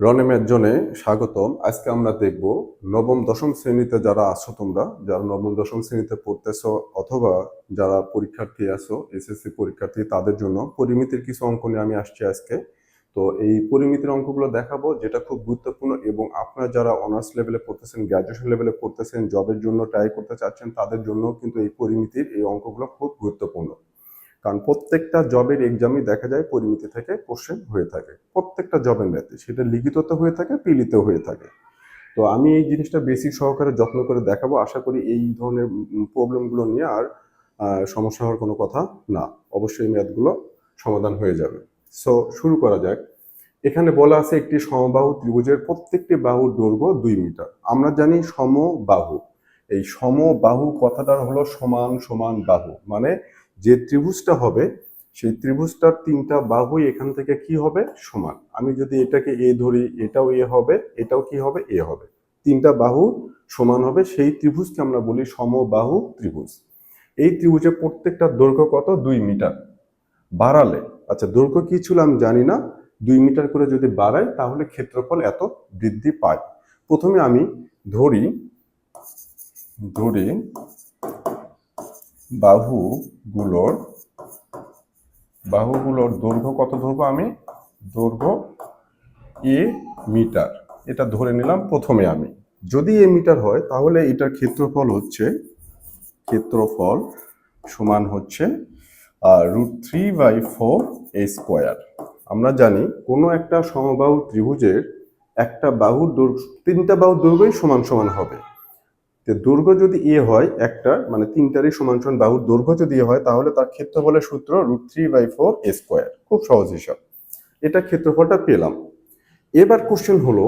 রনেমের জন্য স্বাগতম। আজকে আমরা দেখব নবম, দশম শ্রেণীতে যারা আছো তোমরা, যারা নবম, দশম শ্রেণীতে পড়তেছো অথবা যারা পরীক্ষার্থী আছো এসএসসি পরীক্ষার্থী, তাদের জন্য পরিমিতির কিছু অঙ্ক নিয়ে আমি আসছি আজকে। তো এই পরিমিতির অঙ্কগুলো দেখাবো, যেটা খুব গুরুত্বপূর্ণ এবং আপনারা যারা অনার্স লেভেলে পড়তেছেন, গ্র্যাজুয়েশন লেভেলে পড়তেছেন, জবের জন্য ট্রাই করতে চাচ্ছেন, তাদের জন্য কিন্তু এই পরিমিতির এই অঙ্কগুলো খুব গুরুত্বপূর্ণ। কারণ প্রত্যেকটা জবের এক্সামই দেখা যায় পরিমিতি থেকে কোশ্চেন হয়ে থাকে। প্রত্যেকটা জবের ম্যাথে সেটা লিখিততে হয়ে থাকে পিলিতেও হয়ে থাকে। তো আমি এই জিনিসটা বেসিক সহকারে যত্ন করে দেখাবো। আশা করি এই ধরনের প্রবলেমগুলো নিয়ে আর সমস্যা হওয়ার কোনো কথা না। অবশ্যই ম্যাথগুলো সমাধান হয়ে যাবে। সো শুরু করা যাক। এখানে বলা আছে একটি সমবাহু ত্রিভুজের প্রত্যেকটি বাহুর দৈর্ঘ্য দুই মিটার। আমরা জানি সমবাহু। এই সমবাহু কথাটার হলো সমান সমান বাহু। মানে যে ত্রিভুজটা হবে, সেই ত্রিভুজটার তিনটা বাহুই এখান থেকে কি হবে? সমান। আমি যদি এটাকে এ ধরি, এটাও এ হবে, এটাও কি হবে? এ হবে। তিনটা বাহু সমান হবে, সেই ত্রিভুজকে আমরা বলি সমবাহু ত্রিভুজ। এই ত্রিভুজে প্রত্যেকটা দৈর্ঘ্য কত? দুই মিটার। বাড়ালে আচ্ছা দৈর্ঘ্য কি ছিল আমি জানি না। দুই মিটার করে যদি বাড়াই, তাহলে ক্ষেত্রফল এত বৃদ্ধি পায়। প্রথমে আমি ধরি ধরি বাহুগুলোর বাহুগুলোর দৈর্ঘ্য কত ধরবো আমি? দৈর্ঘ্য এ মিটার। এটা ধরে নিলাম প্রথমে আমি। যদি এ মিটার হয়, তাহলে এটার ক্ষেত্রফল হচ্ছে, ক্ষেত্রফল সমান হচ্ছে root three by four A square আমরা জানি কোনো একটা সমবাহু ত্রিভুজের একটা বাহুর দৈর্ঘ্য, তিনটা বাহুর দৈর্ঘ্যই সমান সমান হবে। তো দৈর্ঘ্য যদি এ হয়, একটা মানে তিনটারই সমান সমান বাহুর দৈর্ঘ্য যদি এ হয়, তাহলে তার ক্ষেত্রফলের সূত্র root three by four A square খুব সহজ হিসাব। এটা ক্ষেত্রফলটা পেলাম। এবার কোশ্চেন হলো,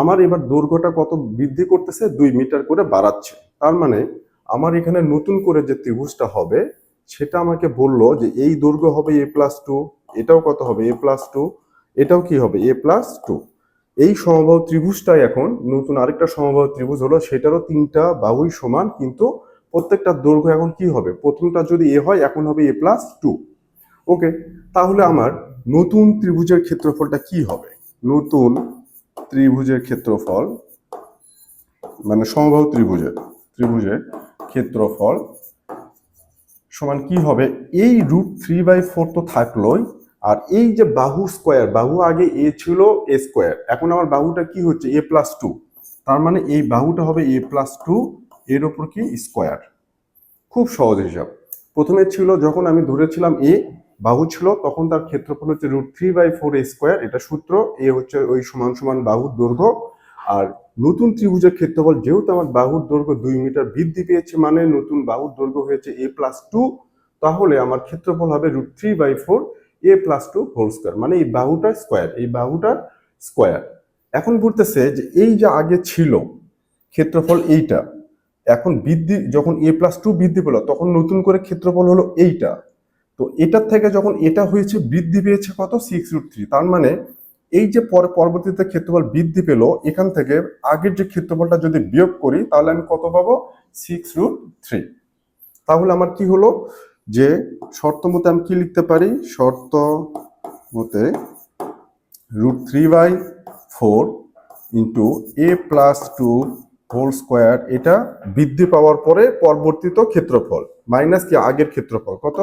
আমার এবার দৈর্ঘ্যটা কত বৃদ্ধি করতেছে? দুই মিটার করে বাড়াচ্ছে। তার মানে আমার এখানে নতুন করে যে ত্রিভুজটা হবে, সেটা আমাকে বলল যে এই দৈর্ঘ্য হবে এ প্লাস টু এটাও কত হবে? এ প্লাস টু এটাও কি হবে? এ প্লাস টু এই সমবাহু ত্রিভুজটাই এখন নতুন আরেকটা সমবাহু ত্রিভুজ হলো, সেটারও তিনটা বাহুই সমান, কিন্তু প্রত্যেকটা দৈর্ঘ্য এখন কি হবে? প্রথমটা যদি এ হয়, এখন হবে এ প্লাস টু ওকে তাহলে আমার নতুন ত্রিভুজের ক্ষেত্রফলটা কি হবে? নতুন ত্রিভুজের ক্ষেত্রফল মানে সমবাহু ত্রিভুজের ত্রিভুজের ক্ষেত্রফল সমান কি হবে? এই রুট থ্রি বাই ফোর তো থাকলোই আর এই যে বাহু স্কোয়ার, বাহু আগে এ ছিল এ স্কোয়ার, এখন আমার বাহুটা কি হচ্ছে? এ প্লাস টু তার মানে এই বাহুটা হবে এ প্লাস টু এর ওপর কি? স্কোয়ার। খুব সহজ হিসাব। প্রথমে ছিল যখন আমি ধরেছিলাম এ, বাহু ছিল, তখন তার ক্ষেত্রফল হচ্ছে root three by four A square এটা সূত্র, এ হচ্ছে ওই সমান সমান বাহুর দৈর্ঘ্য। আর নতুন ত্রিভুজের ক্ষেত্রফল, যেহেতু আমার বাহুর দৈর্ঘ্য দুই মিটার বৃদ্ধি পেয়েছে মানে নতুন বাহুর দৈর্ঘ্য হয়েছে এ প্লাস টু তাহলে আমার ক্ষেত্রফল হবে root three by four A plus two whole square মানে এই বাহুটার স্কোয়ার এই বাহুটার স্কোয়ার এখন বলতেছে যে এই যে আগে ছিল ক্ষেত্রফল এইটা, এখন বৃদ্ধি, যখন এ প্লাস টু বৃদ্ধি পেল, তখন নতুন করে ক্ষেত্রফল হলো এইটা। তো এটার থেকে যখন এটা হয়েছে, বৃদ্ধি পেয়েছে কত? সিক্স রুট থ্রি তার মানে এই যে পরে, পরবর্তীতে ক্ষেত্রফল বৃদ্ধি পেল, এখান থেকে আগের যে ক্ষেত্রফলটা যদি বিয়োগ করি, তাহলে আমি কত পাবো? সিক্স রুট থ্রি তাহলে আমার কি হলো? যে শর্ত মতে আমি কি লিখতে পারি? শর্ত মতে root three by four into a plus two whole square এটা বৃদ্ধি পাওয়ার পরে পরবর্তীত ক্ষেত্রফল মাইনাস কি আগের ক্ষেত্রফল? কত?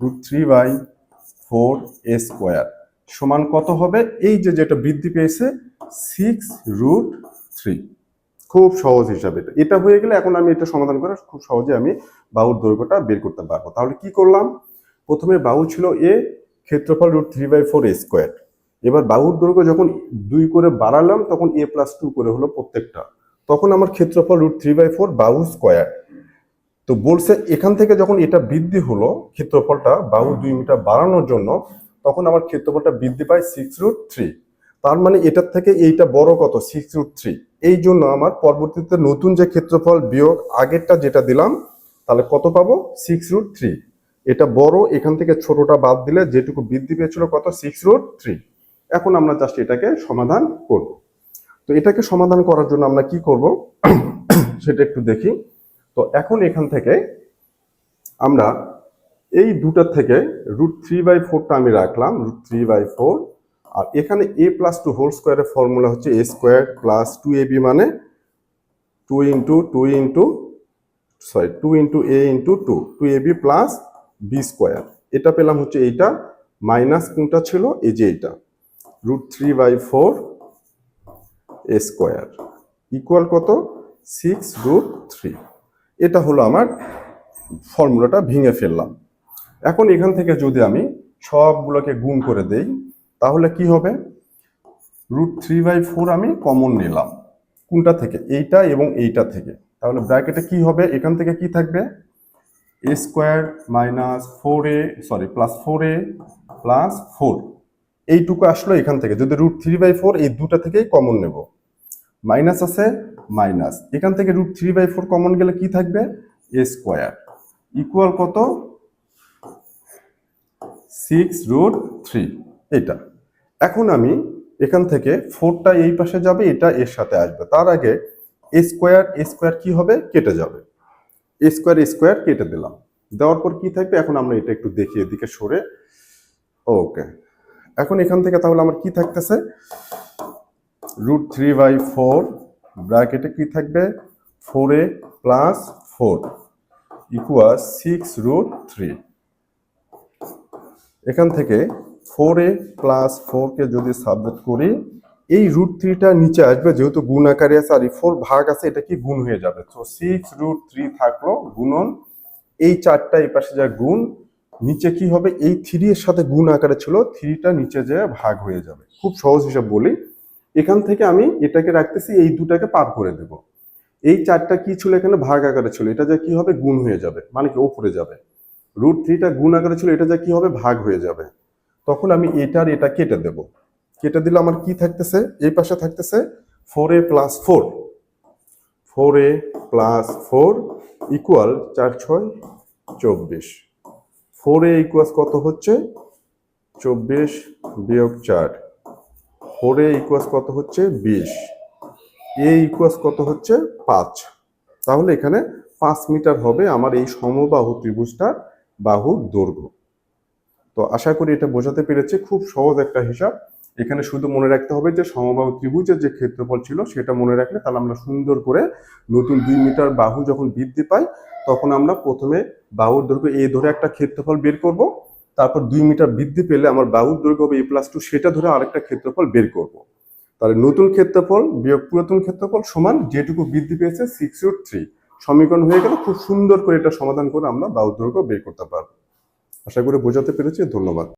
Root three by four a square সমান কত হবে? এই যে যেটা বৃদ্ধি পেয়েছে সিক্স রুট থ্রি খুব সহজ হিসাবে এটা। হয়ে গেলে এখন আমি এটা সমাধান করে খুব সহজে আমি বাহুর দৈর্ঘ্যটা বের করতে পারব। তাহলে কি করলাম? প্রথমে বাহু ছিল এ, ক্ষেত্রফল root three by four a square এবার বাহুর দৈর্ঘ্য যখন দুই করে বাড়ালাম, তখন এ প্লাস টু করে হলো প্রত্যেকটা। তখন আমার ক্ষেত্রফল রুট থ্রি বাই ফোর বাহু স্কোয়ার তো বলছে এখান থেকে যখন এটা বৃদ্ধি হলো, ক্ষেত্রফলটা বাহু দুই মিটার বাড়ানোর জন্য, তখন আমার ক্ষেত্রফলটা বৃদ্ধি পায় সিক্স রুট থ্রি তার মানে এটার থেকে এইটা বড় কত? সিক্স রুট থ্রি এই জন্য আমার পরবর্তীতে নতুন যে ক্ষেত্রফল বিয়োগ আগেরটা যেটা দিলাম তাহলে কত পাবো? সিক্স রুট থ্রি এটা বড়, এখান থেকে ছোটটা বাদ দিলে যেটুকু বৃদ্ধি পেয়েছিল কত? সিক্স রুট থ্রি এখন আমরা জাস্ট এটাকে সমাধান করব। তো এটাকে সমাধান করার জন্য আমরা কি করব? সেটা একটু দেখি। তো এখন এখান থেকে আমরা এই দুটার থেকে রুট থ্রি বাই ফোরটা আমি রাখলাম রুট থ্রি বাই ফোর আর এখানে এ প্লাস টু হোল স্কোয়ারের ফর্মুলা হচ্ছে a square plus two a b মানে two into two into sorry two into a into two two a b plus b square এটা পেলাম হচ্ছে এইটা minus কোনটা ছিল? এই যে এইটা। Root three by four a square equal কত? সিক্স রুট থ্রি এটা হলো আমার ফর্মুলাটা ভেঙে ফেললাম। এখন এখান থেকে যদি আমি সবগুলোকে গুণ করে দেই, তাহলে কি হবে? রুট থ্রি বাই ফোর আমি কমন নিলাম। কোনটা থেকে? এইটা এবং এইটা থেকে। তাহলে ব্র্যাকেটে কি হবে? এখান থেকে কি থাকবে? A square minus four a sorry plus four a plus four এইটুকু আসলো এখান থেকে। যদি রুট থ্রি বাই ফোর এই দুটা থেকেই কমন নেব। মাইনাস আছে মাইনাস এখান থেকে root three by four common গেলে কি থাকবে? এ স্কোয়ার ইকুয়াল কত? সিক্স রুট থ্রি এটা এখন আমি এখান থেকে ফোরটা এই পাশে যাবে, এটা এর সাথে আসবে। তার আগে স্কোয়ার এ স্কোয়ার কি হবে? কেটে যাবে। এ স্কোয়ার স্কোয়ার কেটে দিলাম। দেওয়ার পর কি থাকবে? এখন আমরা এটা একটু দেখি এদিকে সরে। ওকে এখন এখান থেকে তাহলে আমার কি থাকতেছে? রুট থ্রি বাই ফোর ব্র্যাকেটে কি থাকবে? Four a plus four equal six root three এখান থেকে ফোর এ প্লাস ফোরকে যদি সাবজেক্ট করি এই রুট থ্রিটা নিচে আসবে, যেহেতু গুণ আকারে আছে, আর ফোর ভাগ আছে, এটা কি গুণ হয়ে যাবে? তো সিক্স রুট থ্রি থাকল গুণন, এই চারটা এই পাশে যা গুণ, নিচে কি হবে? এই থ্রি এর সাথে গুণ আকারে ছিল থ্রিটা নিচে যে ভাগ হয়ে যাবে। খুব সহজ হিসাব বলি, এখান থেকে আমি এটাকে রাখতেছি, এই দুটাকে পার করে দেব। এই চারটা কি ছিল এখানে? ভাগ আকারে ছিল। এটা যে কি হবে? গুণ হয়ে যাবে মানে কি ওপরে যাবে। রুট থ্রিটা গুণ আকারে ছিল, এটা যে কি হবে? ভাগ হয়ে যাবে। তখন আমি এটার, এটা কেটে দেব। কেটে দিলে, আমার কি থাকতেছে? এই পাশে থাকতেছে four a plus four four a plus four equal চার ছয় চব্বিশ। ফোর এ ইকুয়াস কত হচ্ছে? চব্বিশ বিয়োগ চার। ফোর এ ইকুয়াস কত হচ্ছে? বিশ। এ ইকুয়াস কত হচ্ছে? পাঁচ। তাহলে এখানে পাঁচ মিটার হবে আমার এই সমবাহু ত্রিভুজটার বাহুর দৈর্ঘ্য। তো আশা করি এটা বোঝাতে পেরেছি। খুব সহজ একটা হিসাব। এখানে শুধু মনে রাখতে হবে যে সমবাহু ত্রিভুজের যে ক্ষেত্রফল ছিল সেটা মনে রাখলে তাহলে আমরা সুন্দর করে নতুন দুই মিটার বাহু যখন বৃদ্ধি পাই তখন আমরা প্রথমে বাহুর দৈর্ঘ্য এ ধরে একটা ক্ষেত্রফল বের করব, তারপর দুই মিটার বৃদ্ধি পেলে আমার বাহুর দৈর্ঘ্য হবে এ প্লাস টু সেটা ধরে আরেকটা ক্ষেত্রফল বের করব। তাহলে নতুন ক্ষেত্রফল, বিয়োগ পুরাতন ক্ষেত্রফল সমান যেটুকু বৃদ্ধি পেয়েছে সিক্স রুট থ্রি সমীকরণ হয়ে গেলে খুব সুন্দর করে এটা সমাধান করে আমরা বাহুর দৈর্ঘ্য বের করতে পারব। আশা করি বোঝাতে পেরেছি, ধন্যবাদ।